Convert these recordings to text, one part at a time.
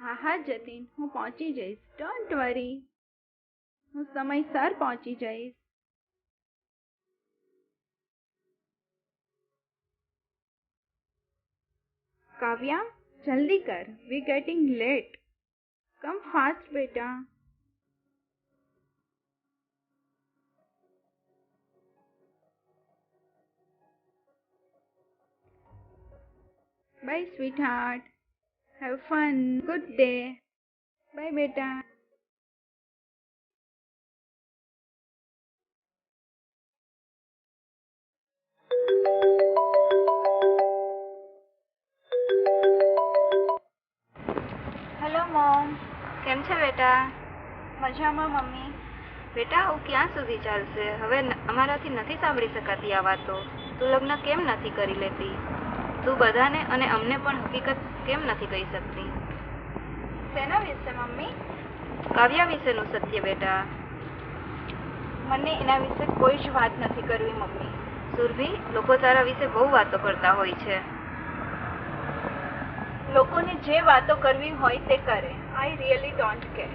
હા હા, જતીન, હું પહોંચી જઈશ. ડોન્ટ વરી હું સમયસર પહોંચી જઈશ. કાવ્યા, જલ્દી કર. We getting late come fast બેટા. Bye sweetheart have fun good day bye બેટા હેલો મોમ કેમ છે બેટા મજામાં મમ્મી બેટા આવું ક્યાં સુધી ચાલશે? હવે અમારાથી નથી સાંભળી શકાતી આ વાતો. તું લગ્ન કેમ નથી કરી લેતી? તું બધાને અને અમને પણ હકીકત કેમ નથી કહી શકતી? શેના વિશે મમ્મી? કાવ્યા વિશેનું સત્ય બેટા. મને એના વિશે કોઈ જ વાત નથી કરવી મમ્મી. સુરભી લોકો તારા વિશે બહુ વાતો કરતા હોય છે. લોકોને જે વાતો કરવી હોય તે કરે. આઈ રિયલી ડોન્ટ કેર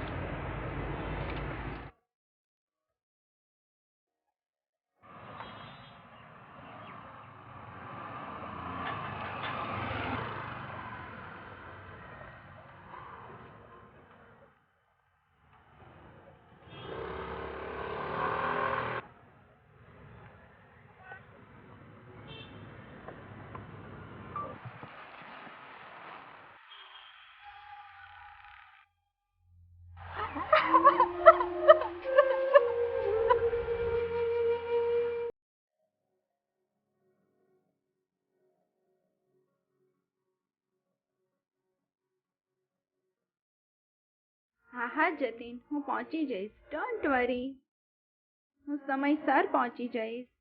હા હા જતીન હું પહોંચી જઈશ. ડોન્ટ વરી હું સમયસર પહોંચી જઈશ.